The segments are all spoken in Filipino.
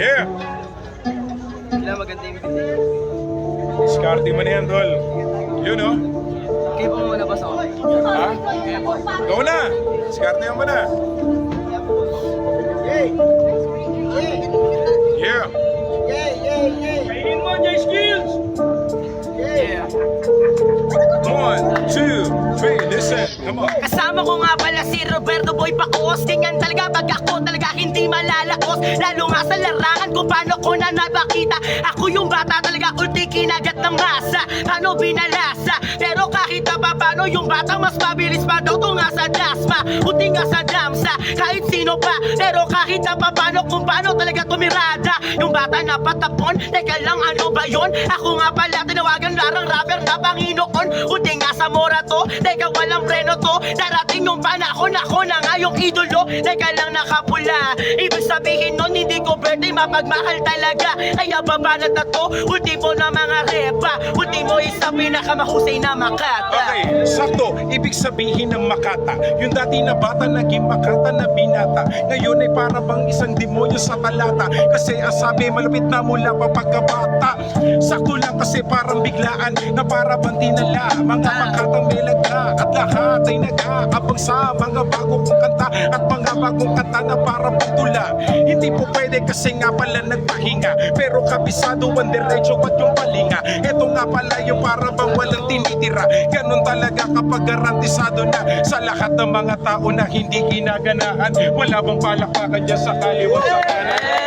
Yeah! Sila maganda yung video. Discarte mo na yan, tol. Yun, oh. Kayo po muna ba sa Ha? Go na! Discarte mo na. Yeah! Three, listen. Come on. Kasama ko nga pala si Roberto Boy Pacos Ganyan talaga pag ako talaga hindi malalakos Lalo nga sa larangan kung paano ko na napakita. Ako yung bata talaga ulti kinagat ng masa. Paano binalasa? Pero kahit na pa paano yung bata mas mabilis pa daw to nga sa dasma. Ulti nga sa damsa kahit sino pa. Pero kahit na pa paano kung paano talaga tumirada. Yung bata na patapon Teka lang ano ba yon Ako nga pala tinawagan larang rapper na Panginoon Ulti nga sa mora to Teka walang preno to Darating yung panahon Ako na nga yung idolo Teka lang nakapula Ibig sabihin nun hindi ko birthday Mapagmahal talaga Kaya babanat na to Ultimo na mga repa Ultimo isa pinakamahusay na makata Okay, sakto. Ibig sabihin ng makata. Yung dati na bata, naging makata na binata. Ngayon ay para bang isang demonyo sa talata. Kasi ang sabi, malapit na mula pa pagkabata. Sakto lang kasi parang biglaan na para bang tinala. Mga makatang melaga at lahat ay nag-aabang sa mga bagong kanta at mga bagong kanta na para putula. Hindi po pwede kasi nga pala nagpahinga. Pero kabisado ang diretso at yung palinga. Ito nga pala yung para bang walang tinitira. Ganon talaga kapag garantisado na sa lahat ng mga tao na hindi ginaganahan. Wala bang palakpakan dyan sa kaliwa sa kanan?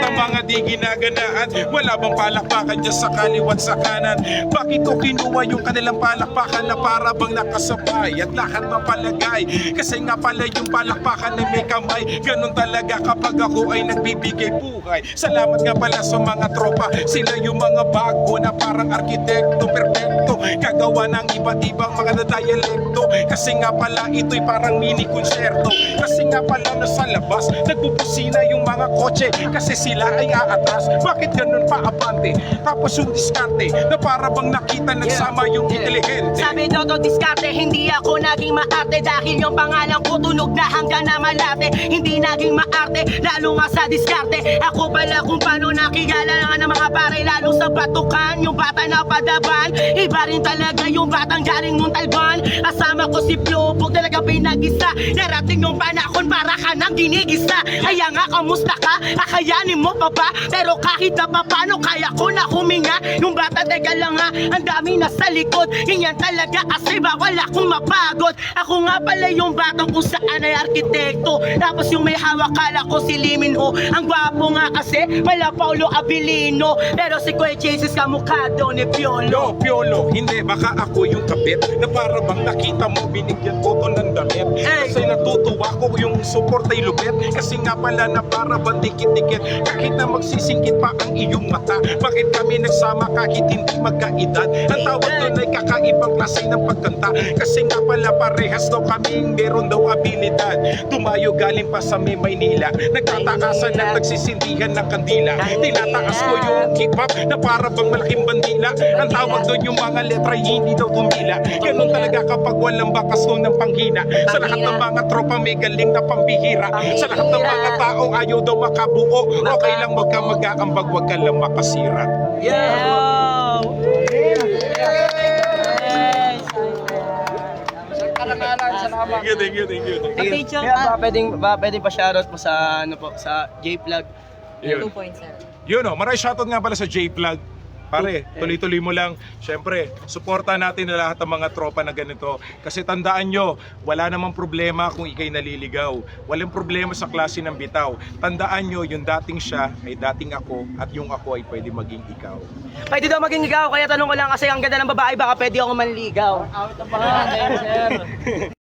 Ng mga di ginaganahan Wala bang palakpakan dyan sa kaliwat sa kanan? Bakit ko kinuha yung kanilang palakpakan na para bang nakasabay At lahat mapalagay? Kasi nga pala yung palakpakan ay may kamay Ganon talaga kapag ako ay nagbibigay buhay. Salamat nga pala sa mga tropa Sila yung mga bago na parang arkitekto Perfecto Kagawa ng iba't ibang mga dialekto Kasi nga pala ito'y parang mini konserto. Kasi nga pala nasa labas Nagbubusina yung mga kotse. Kasi sila ay aatras. Bakit ganun pa abante? Tapos yung diskarte Na para bang nakita nagsama yung inteligente. Sabi daw to diskarte, hindi ako naging maarte Dahil yung pangalan ko tunog na hanggang na malate. Hindi naging maarte, lalo nga sa diskarte. Ako pala kung paano nakilala ng mga pare Lalo sa batukan, yung bata na padaban Iba rin talaga yung batang galing Montalban Kasama ko si Plubog, talaga pinag-isa Narating yung panahon para ka nang ginigisa. Kaya nga kamusta ka, akayanin mo pa ba? Pero kahit na pa paano kaya ko na huminga. Yung bata teka lang ha, ang dami na sa likod. Ganyan talaga kasi bawal akong mapagod. Ako nga pala yung batang kung saan ay arkitekto. Tapos yung may hawak kala ko si Liminho Ang gwapo nga kasi, mala Paulo Abilino Pero si Kuya Jesus kamukha daw ni Piolo. Lo, piolo, hindi, baka ako yung kabit Na para bang nakita mo, binigyan ko to ng damit Hey! Kasi natutuwa ko yung support ay lupit. Kasi nga pala na para bang dikit-dikit. Kahit na magsisingkit pa ang iyong mata. Bakit kami nagsama kahit hindi magkaedad? Ang tawag doon ay kakaibang klase ng pagkanta. Kasi nga pala parehas daw kaming meron daw abilidad. Tumayo galing pa sa may Maynila. Nagtataasan at nagsisindihan ng kandila. Tinataas ko yung hip hop na para bang malaking bandila. Ang tawag doon yung mga letra hindi daw tumila Ganun talaga kapag walang bakas ng panghina. Sa lahat ng mga tropa may galing na pambihira Sa lahat ng mga tao ayaw daw makabuo Okay lang wag ka mag-aambag, wag ka lang makasira Yeah! Karangalan, salamat. Thank you, thank you, thank you, thank you. Picture Kaya ka. ba pwedeng, ba pwedeng pa shoutout mo sa, ano po, sa J-Plug? Yun. 2.7 Yun o, maraming shoutout nga pala sa J-Plug. Pare, tuloy-tuloy mo lang. Siyempre, suporta natin na lahat ng mga tropa na ganito. Kasi tandaan nyo, wala namang problema kung ikay naliligaw. Walang problema sa klase ng bitaw. Tandaan nyo, yung dating siya ay dating ako at yung ako ay pwede maging ikaw. Pwede daw maging ikaw, kaya tanong ko lang kasi ang ganda ng babae, baka pwede ako manligaw. Out of pangalan, sir.